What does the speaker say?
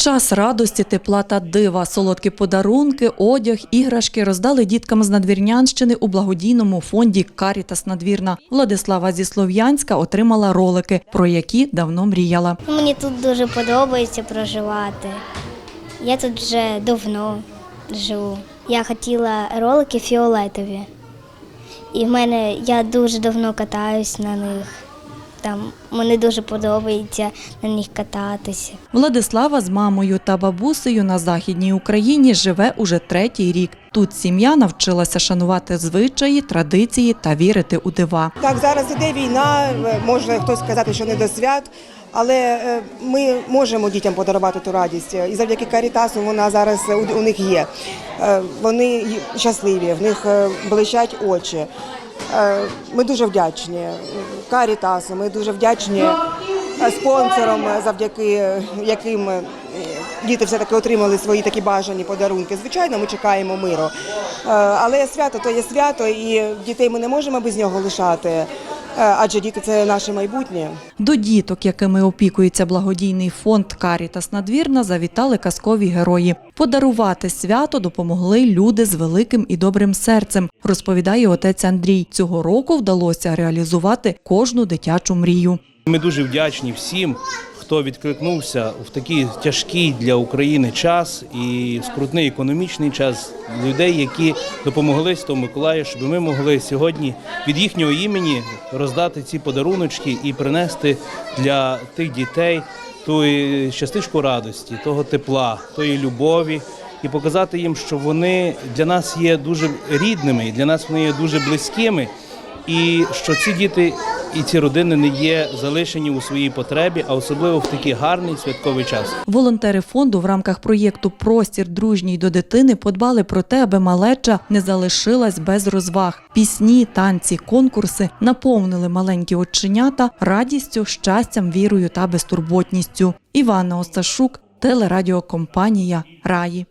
Час радості, тепла та дива, солодкі подарунки, одяг, іграшки роздали діткам з Надвірнянщини у благодійному фонді Карітас Надвірна. Владислава зі Слов'янська отримала ролики, про які давно мріяла. Мені тут дуже подобається проживати. Я тут вже давно живу. Я хотіла ролики фіолетові. І в мене я дуже давно катаюсь на них. Там мені дуже подобається на них кататися. Владислава з мамою та бабусею на західній Україні живе уже третій рік. Тут сім'я навчилася шанувати звичаї, традиції та вірити у дива. Так, зараз іде війна, е, може хтось сказати, що не до свят, але е, ми можемо дітям подарувати ту радість. І завдяки Карітасу вона зараз у, них є. Е, Вони й- щасливі, в них е, блищать очі. Е, Ми дуже вдячні Карітасу, ми дуже вдячні е, спонсорам, е, завдяки яким діти все-таки отримали свої такі бажані подарунки. Звичайно, ми чекаємо миру. Але свято то є свято, і дітей ми не можемо без нього лишати, адже діти це наше майбутнє. До діток, якими опікується благодійний фонд Карітас Надвірна, завітали казкові герої. Подарувати свято допомогли люди з великим і добрим серцем, розповідає отець Андрій. Цього року вдалося реалізувати кожну дитячу мрію. Ми дуже вдячні всім, хто відкликнувся в такий тяжкий для України час і скрутний економічний час людей, які допомогли Святому Миколаю, щоб ми могли сьогодні від їхнього імені роздати ці подаруночки і принести для тих дітей ту частичку радості, того тепла, тої любові. І показати їм, що вони для нас є дуже рідними, і для нас вони є дуже близькими, і що ці діти і ці родини не є залишені у своїй потребі, а особливо в такий гарний святковий час. Волонтери фонду в рамках проєкту Простір дружній до дитини подбали про те, аби малеча не залишилась без розваг. Пісні, танці, конкурси наповнили маленькі оченята радістю, щастям, вірою та безтурботністю. Івана Осташук, телерадіокомпанія Раї.